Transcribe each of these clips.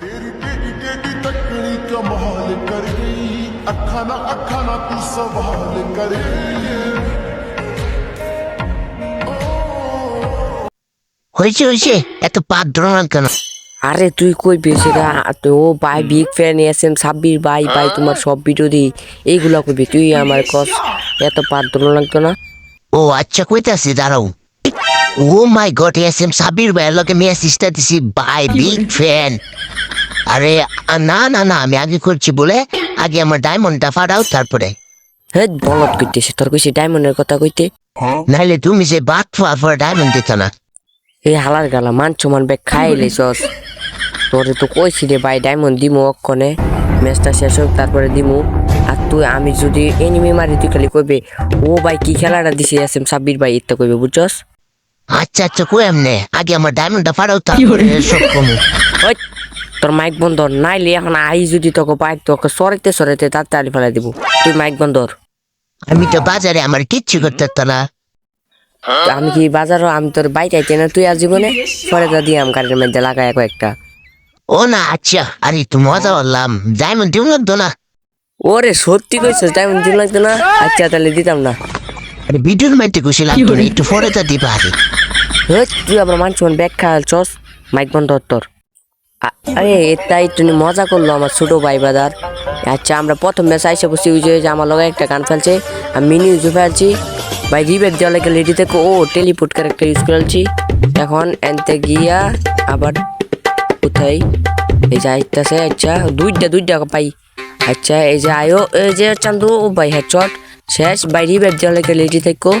ਤੇਰੀ ਕਮਾਲ ਕਰ ਗਈ ਅੱਖਾਂ ਨਾ ਅੱਖਾਂ ਨਾ ਤੂੰ ਸਵਾਲ ਕਰ হয়েছে হয়েছে। এত পাত্র না কেন? আরে তুই কই বেশি না তো ভাই big fan S M Sabbir ভাই ভাই তোমার সব ভিডিও দি এইগুলা কবি তুই আমার কস এত পাত্র লাগতো না ও আচ্ছা কইতে আছি দাঁড়াও। ও my god S M Sabir ভাইয়ের লোকে মেসেজটা দিছি বাই বিগ ফ্যান আরে না না না আমি আগে করছি বলে আগে আমার ডায়মন্ডটা ফাটাও তারপরে। হ্যাঁ বলত কইতেছে তোর কইছি ডায়মন্ডের কথা কইতে? নাহলে তুমি যে বাদ পরে ডায়মন্ড দিত না। এই হালার গালা মান ব্যাগ খাইলে চস তোরে তো কইছি রে ভাই ডায়মন্ড দিমু অক্ষণে। ম্যাচটা শেষ হোক তারপরে দিমু। আর তুই আমি যদি এনিমি মারি তুই খালি কইবে ও ভাই কি খেলাটা দিছে এস এম সাব্বির ভাই? ইত্যা কইবে বুঝছস? আচ্ছা আচ্ছা কই এমনে? আগে আমার ডায়মন্ডটা ফাটাও তারপরে সব কমু। ওই তোর মাইক বন্ধ নাইলে এখন আই যদি তোকে বাইক তোকে সরাইতে সরাইতে তাড়াতাড়ি ফেলাই দিব। তুই মাইক বন্ধ আমি তো বাজারে আমার কিচ্ছু করতে না। আমি কি বাজারও আমি তোর বাইক আইতে না তুই আর জীবনে? পরে তো দিয়ে আম গাড়ির মধ্যে লাগাই কয়েকটা। ও না আচ্ছা। আরে তো মজা করলাম। ডায়মন্ড দিও লাগতো না। ওরে সত্যি কইছিস টাইম দিন লাগতো না? আচ্ছা তাহলে দিতাম না। আরে ভিডিওর মধ্যে খুশি লাগতো না একটু পরে তো দিবা আরে। হে তুই আবার মানুষ ব্যাগ খাওয়ালছস মাইক বন্ধ তোর। আরে এটাই তুমি মজা করল আমার ছোট ভাই বাদার। আচ্ছা আমরা প্রথম ম্যাচ আইসে বসে ওই যে আমার লগে একটা গান ফেলছে আমি মিনি ইউজে ফেলছি। ভাই রিবেক দেওয়া লাগে লেডি থেকে ও টেলিপুট ক্যারেক্টার ইউজ করেছি। এখন এনতে গিয়া আবার কোথায়? এই যে আইতাছে আচ্ছা দুইটা দুইটা পাই। আচ্ছা এই যে আয়ো এই যে চান্দু ও ভাই হ্যাঁ হেডশট শেষ ভাই রিবেক দেওয়া লেডি থেকে।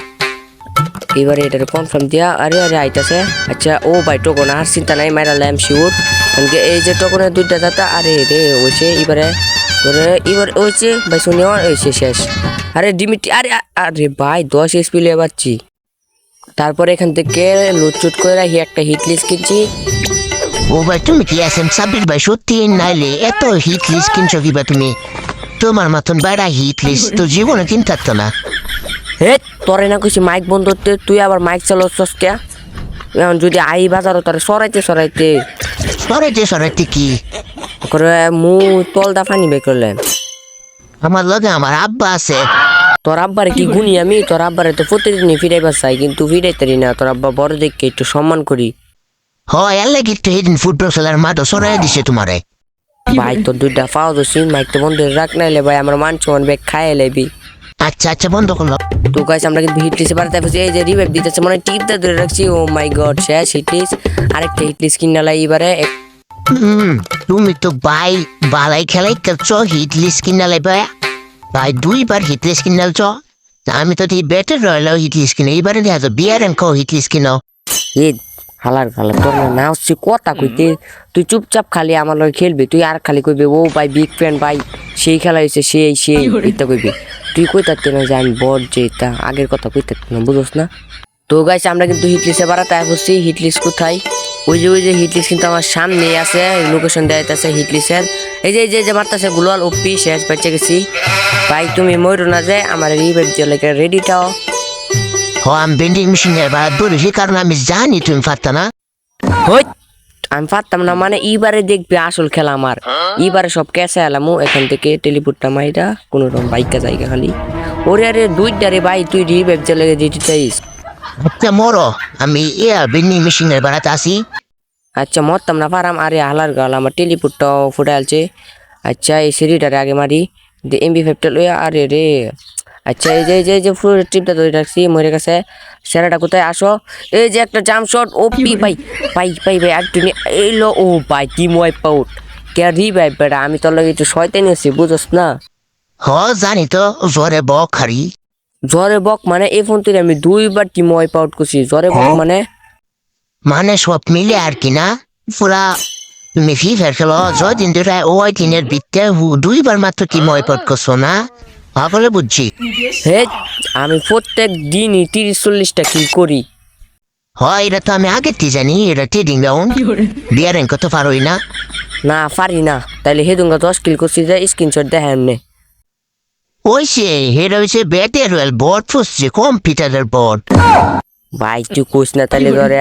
এবারে এটার কনফার্ম দিয়া, আরে আরে, আইতাছে। আচ্ছা ও ভাই টোকন আর চিন্তা নাই, মাইরা ল্যাম শিওর কারণকে এই যে টোকনের দুইটা দাতা আরে রে ওইছে এবারে। এবারে এবার ওইছে ভাই শুনে ওইছে শেষ। আরে ডিমিটি আরে আরে ভাই, দশ এসপি লিয়ে পাচ্ছি। তারপরে এখান থেকে লুটচুট করে রাখি একটা হিট লিস্ট কিনছি। ও ভাই, তুমি কি আছেন সাব্বির ভাই, সত্যি নাইলে এত হিট লিস্ট কিনছো কি কিবা তুমি? তোমার মতন বাইরা হিট লিস্ট তো জীবনে কিনতে পারতো না। হে তোরে না কইছি মাইক বন্ধ করতে তুই আবার মাইক চালাচ্ছস কে? এখন যদি আই বাজারও তোরে সরাইতে সরাইতে। সরাইতে সরাইতে কি? করে মু তলদা ফানি বের করলেন। আমার লগে আমার আব্বা আছে। তোর আব্বারে কি গুনি আমি? তোর আব্বারে তো প্রতিদিনই ফিরাইবার চাই কিন্তু ফিরাইতারি না। তোর আব্বা বড় দেখকে একটু সম্মান করি। হয় এর লাগি তো সেদিন ফুটবল খেলার মাঠও সরাই দিছে তোমারে। ভাই তোর দুইটা পাও তো সিন মাইক তো বন্ধ রাখ নাইলে ভাই আমার মান সমান ব্যাগ খাইয়ে লেবি। আচ্ছা আচ্ছা বন্ধ করল তো গাইস আমরা কিন্তু হিট লিস্টে পারতে পারছি এই যে রিভাইভ দিতেছে মানে টিপটা ধরে রাখছি। ও মাই গড শেষ হিট লিস্ট আরেকটা হিট লিস্ট কিনা লাই এবারে। তুমি তো ভাই বালাই খেলাই করছ হিট লিস্ট কিনা লাইবা ভাই। দুইবার হিট লিস্ট কিনালছ আমি তো ঠিক বেটার রইল হিট লিস্ট কিনে। এবারে দেখা তো বিয়ার এন কো হিট লিস্ট কিনো হালার খালা তোর না হচ্ছে কথা কইতে। তুই চুপচাপ খালি আমার লগে খেলবি তুই আর খালি কইবি ও ভাই বিগ ফ্যান ভাই সেই খেলা হয়েছে সেই সেই এটা কইবি। তুই কই থাকতে না যে আমি বড় যে তা আগের কথা কই থাকতে না বুঝোস না? তো গাইছে আমরা কিন্তু হিট লিস্টে বাড়াতে বসছি হিট লিস্ট কোথায়? ওই যে ওই যে হিট লিস্ট কিন্তু আমার সামনেই আছে লোকেশন দেওয়া আছে হিট লিস্টের এই যে এই যে যে মারতাছে গুলাল ওপি শেষ বেঁচে গেছি। ভাই তুমি ময়ূর না যে আমার রিভেট দিয়ে লেগে রেডিটাও হ আমি বেন্ডিং মেশিনের বা দৌড়েছি কারণ আমি জানি তুমি পারতা না হই আমি পারতাম না মানে এইবারে দেখবি আসল খেলা আমার এইবারে সব ক্যাশে এলামু এখান থেকে টেলিপুটটা মাইরা কোনো রকম বাইকা জায়গা খালি ওরে আরে দুইটা রে ভাই তুই রিভেব চলে দিতে চাইস আচ্ছা মরো আমি এ বেন্ডিং মেশিনের বেড়াতে আসি আচ্ছা মরতাম না পারাম আরে হালার গাল আমার টেলিপুটটাও ফুটে আলছে আচ্ছা এই সিঁড়িটারে আগে মারি এমবি ফাইভটা লইয়া আরে রে আচ্ছা এই যে এই যে এই যে ফুল ট্রিপটা ধরে রাখছি মরে গেছে। সেরাটা কোথায়? আসো। এই যে একটা জাম শট ও পি ভাই ভাই ভাই ভাই আর তুমি এই লো ও ভাই টিম ওয়াইপ আউট কে রিভাইভ বেটা আমি তোর লগে একটু শয়তানি আছি বুঝছ না? হ জানি তো জোরে বক হারি জ্বরে বক মানে এই ফোন থেকে আমি দুইবার টিম ওয়াইপ আউট করছি জ্বরে বক মানে? মানে সব মিলে আর কি না? পুরা তুমি ফিফার খেলো যদিন ধরে ওই দিনের বিতে দুইবার মাত্র কি মই পট করছ না? সকলে বুঝছি। হে আমি প্রত্যেক দিনই তিরিশ চল্লিশটা কিল করি। হয় এটা তো আমি আগে থেকে জানি এটা ট্রেডিং গ্রাউন্ড বিয়ার র্যাঙ্ক তো পারোই না। না পারি না। তাইলে হেদুঙ্গা দশ কিল করছি যে স্ক্রিনশট দেখেন এমনি। ওই সে এটা হচ্ছে ব্যাটের বোর্ড ফুসছে কম্পিউটারের বোর্ড ভাই তুই কোস না তাহলে ধরে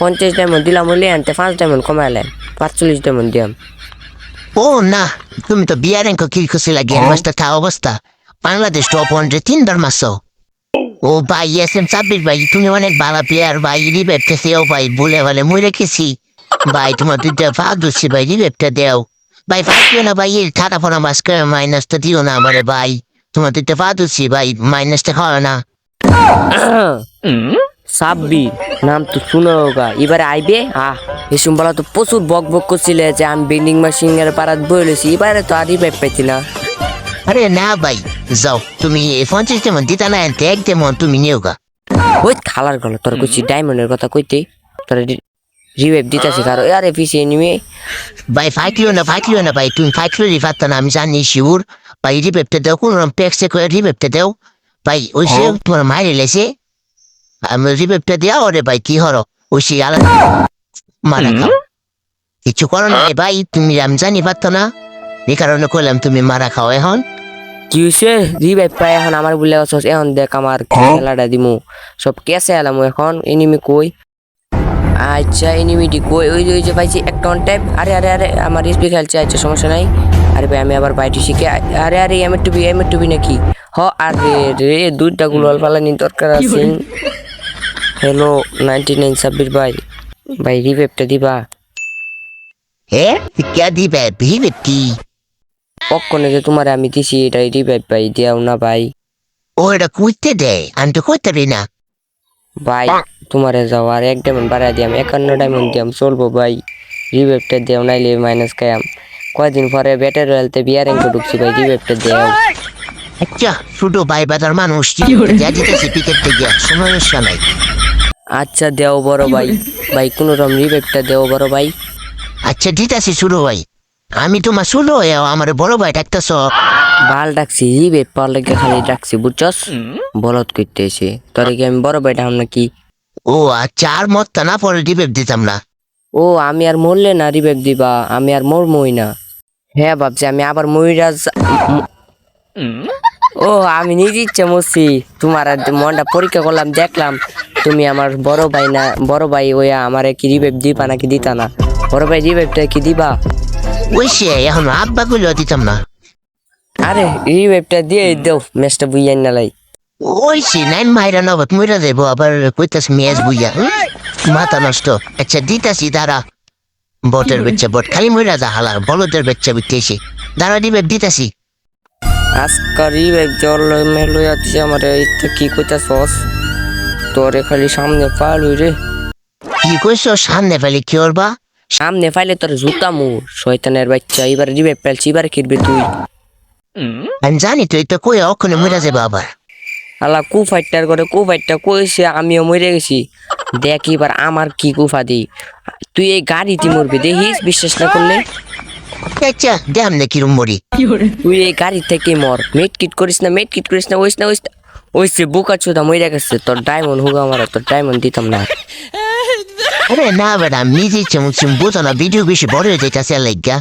পঞ্চাশ ডায়মন্ড দিলাম হলে আনতে পাঁচ ডায়মন্ড কমাইলেন পাঁচচল্লিশ ডায়মন্ড দিলাম ও না তুমি তো বিয়ারেঙ্কো কি খুশিলা গেম মাস্টার থা অবস্থা। বাংলাদেশ টপ ওয়ানডে তিনবার মাসো ও ভাই এস এম সাব্বির ভাই তুমি অনেক ভালো প্লেয়ার ভাই রিভেপটা দেও ভাই বলে বলে মই রেখেছি ভাই তোমার দুইটা ভাগ দিচ্ছি ভাই রিভেপটা দেও। ভাই ভাগিও না ভাই থাকা ফোনা মাস করে মাইনাসটা দিও না আমারে ভাই। তোমার দুইটা ভাগ দিচ্ছি ভাই মাইনাসটা খাওয়া না। সাব্বি নাম তো শুনো গা এবারে আইবে? আহ এসম বলা তো প্রচুর বক বক করছিলে যে আমি বেন্ডিং মেশিন এর পারাত বলেছি এবারে তো আর রিভাইভ পাইছি না। আরে না ভাই যাও তুমি পঞ্চাশ তেমন দিতা না এনতে এক তেমন তুমি নিও গা। ওই খালার গলা তোর কইছি ডায়মন্ডের কথা কইতে তোর রিভাইভ দিতেছে কারও আরে পিছিয়ে নিমে। ভাই ফাইটলিও না ফাইটলিও না ভাই তুমি ফাইটলি রিফাত না আমি জানি শিউর ভাই রিপেপটা দাও কোন রকম পেক্সে করে রিপেপটা দাও। ভাই ওই সে তোমার মাইরে লেছে আমি রিপেপটা দেওয়া ওরে ভাই কি হরো ওই সে আলাদা মারা খাও। কিছু করো না ভাই তুমি আমি জানি পারতো না এই কারণে করলাম তুমি মারা খাও এখন। কি হয়েছে রিভাইভ পাই এখন আমার বলে আছস এখন দেখ আমার খেলাটা দিমু। সব কেসে এলাম এখন এনিমি কই? আচ্ছা এনিমিটি কই। ওই যে ওই যে পাইছি একটা অন টাইপ আরে আরে আরে আমার এসপি খেলছে আচ্ছা সমস্যা নাই। আরে ভাই আমি আবার বাইটি শিখে। আরে আরে এম টুবি এম টুবি নাকি? হ আরে রে দুইটা গুলোল পালানি দরকার আছে। হ্যালো নাইনটি নাইন সাব্বির ভাই। ভাই রিভাইভটা দিবা। হে কে দিবে? ভিবে কি পক্ষণে যে তোমার আমি দিছি এটা রিভাইভ ভাই দিয়াও না ভাই। ও এটা কুইতে দেয়? আমি তো কইতে পারি না। ভাই তোমারে যাও আর এক ডায়মন্ড বাড়াই দিয়াম একান্ন ডায়মন্ড দিয়াম চলবো ভাই। রিভেপটা দিয়াম নাইলে মাইনাস খাইয়াম। কয়দিন পরে ব্যাটার রয়েলতে বিয়ার র্যাঙ্কে ঢুকছি ভাই রিভেপটা দিয়াও। আচ্ছা ছোট ভাই বাদার মানুষ যা দিতেছি পিকেট থেকে সমস্যা নাই। আচ্ছা দেও বড় ভাই। ভাই কোনো রকম রিভেপটা দেও বড় ভাই। আচ্ছা দিতেছি শুরু ভাই। আমি তোমার ছোট আমার বড় ভাই ডাকতেছ। ভালো ডাকছি পাওয়ার লাগে খালি ডাকছি বুঝছস? বলত করতে এসে তোরে কি আমি বড় ভাই ডাম নাকি? ও আচ্ছা আর মত না পরে ডিবেপ দিতাম না। ও আমি আর মরলে না রিভেপ দিবা আমি আর মরমই না। হ্যাঁ ভাবছি আমি আবার ময়ূরাজ ও আমি নিজে ইচ্ছে মরছি তোমার মনটা পরীক্ষা করলাম দেখলাম তুমি আমার বড় ভাই না বড় ভাই ওয়া আমার কি রিভেপ দিবা নাকি দিতা না? বড় ভাই রিভেপটা কি দিবা? এখন আব্বা গুলো দিতাম না। আরে রিভেপটা দিয়ে দেও ম্যাচটা বুইয়াই নালাই ওই সে নাইন মাইরা নবত মইরা দেবো আবার কইতাস মেজ বুইয়া। হুম? মাথা নষ্ট। আচ্ছা দিতাছি দাঁড়া। বটের বেচ্চা বট খালি মইরা যা হালা বলদের বেচ্চা বিতেছি দাঁড়া ডিবেপ দিতাছি। আজকাল রিভেপ জল মেলো যাচ্ছে আমার এইটা কি কইতা সস তোরে খালি সামনে পাল রে। কি কইছ সামনে ফেলে কি করবা? সামনে ফাইলে তোর জুতা মু শয়তানের বাচ্চা এবার রিভেপ পেলছি এবার কিরবে তুই। আমি জানি তুই তো কই ওখানে মইরা যাব আবার। আল্লাহ কু ফাইটার করে কু ফাইটটা কইছে আমিও মরে গেছি। দেখ এবার আমার কি কুফা দি। তুই এই গাড়িতে মরবি দেখিস বিশ্বাস না করলে? আচ্ছা দেম না কিরম মরি। তুই এই গাড়ি থেকে মর। মেট কিট করিস না মেট কিট করিস না ওইস না ওইস ওইসে বুকা চোদা মরে গেছে তোর ডায়মন্ড হুগা মারা তোর ডায়মন্ড দিতাম না। আরে না আমি নিজে ইচ্ছে মুখছি বুঝো না ভিডিও বেশি বড় হয়ে যাইতেছে লাইগা।